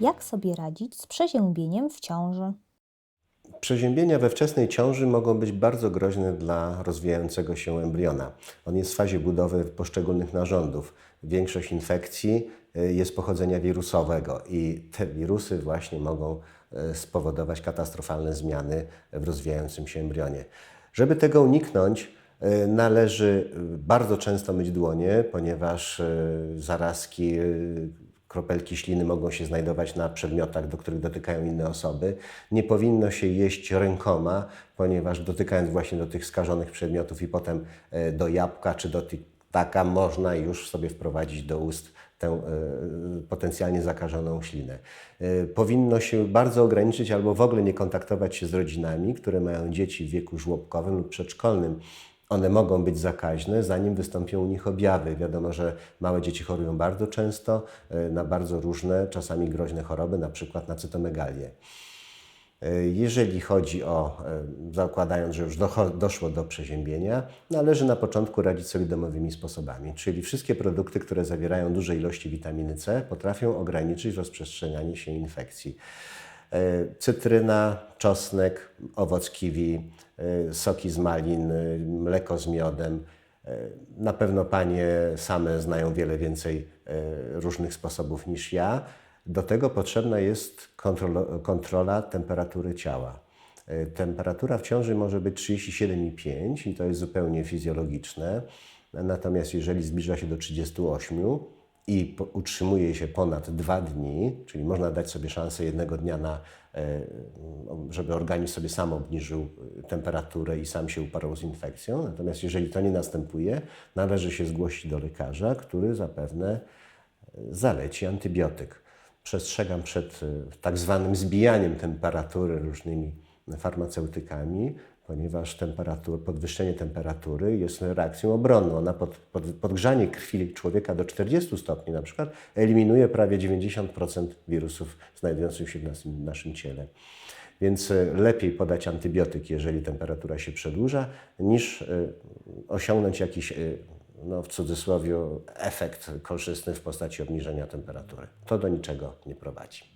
Jak sobie radzić z przeziębieniem w ciąży? Przeziębienia we wczesnej ciąży mogą być bardzo groźne dla rozwijającego się embriona. On jest w fazie budowy poszczególnych narządów. Większość infekcji y, jest pochodzenia wirusowego i te wirusy właśnie mogą y, spowodować katastrofalne zmiany w rozwijającym się embrionie. Żeby tego uniknąć, y, należy bardzo często myć dłonie, ponieważ zarazki, kropelki śliny mogą się znajdować na przedmiotach, do których dotykają inne osoby. Nie powinno się jeść rękoma, ponieważ dotykając właśnie do tych skażonych przedmiotów i potem e, do jabłka czy do taka można już sobie wprowadzić do ust tę e, potencjalnie zakażoną ślinę. E, Powinno się bardzo ograniczyć albo w ogóle nie kontaktować się z rodzinami, które mają dzieci w wieku żłobkowym lub przedszkolnym. One mogą być zakaźne, zanim wystąpią u nich objawy. Wiadomo, że małe dzieci chorują bardzo często e, na bardzo różne, czasami groźne choroby, na przykład na cytomegalię. E, Jeżeli chodzi o, e, zakładając, że już doszło do przeziębienia, należy na początku radzić sobie domowymi sposobami, czyli wszystkie produkty, które zawierają duże ilości witaminy C, potrafią ograniczyć rozprzestrzenianie się infekcji. E, Cytryna, czosnek, owoc kiwi, e, soki z malin, e, mleko z miodem. Na pewno panie same znają wiele więcej różnych sposobów niż ja. Do tego potrzebna jest kontrola temperatury ciała. Temperatura w ciąży może być 37,5 i to jest zupełnie fizjologiczne. Natomiast jeżeli zbliża się do 38 i utrzymuje się ponad dwa dni, czyli można dać sobie szansę jednego dnia na, e, żeby organizm sobie sam obniżył e, temperaturę i sam się uparł z infekcją. Natomiast jeżeli to nie następuje, należy się zgłosić do lekarza, który zapewne zaleci antybiotyk. Przestrzegam przed e, tak zwanym zbijaniem temperatury różnymi farmaceutykami, ponieważ temperatur, podwyższenie temperatury jest reakcją obronną. Ona pod, pod, podgrzanie krwi człowieka do 40 stopni na przykład eliminuje prawie 90% wirusów znajdujących się w naszym, naszym ciele. Więc e, lepiej podać antybiotyk, jeżeli temperatura się przedłuża, niż e, osiągnąć jakiś, e, no w cudzysłowie, efekt korzystny w postaci obniżenia temperatury. To do niczego nie prowadzi.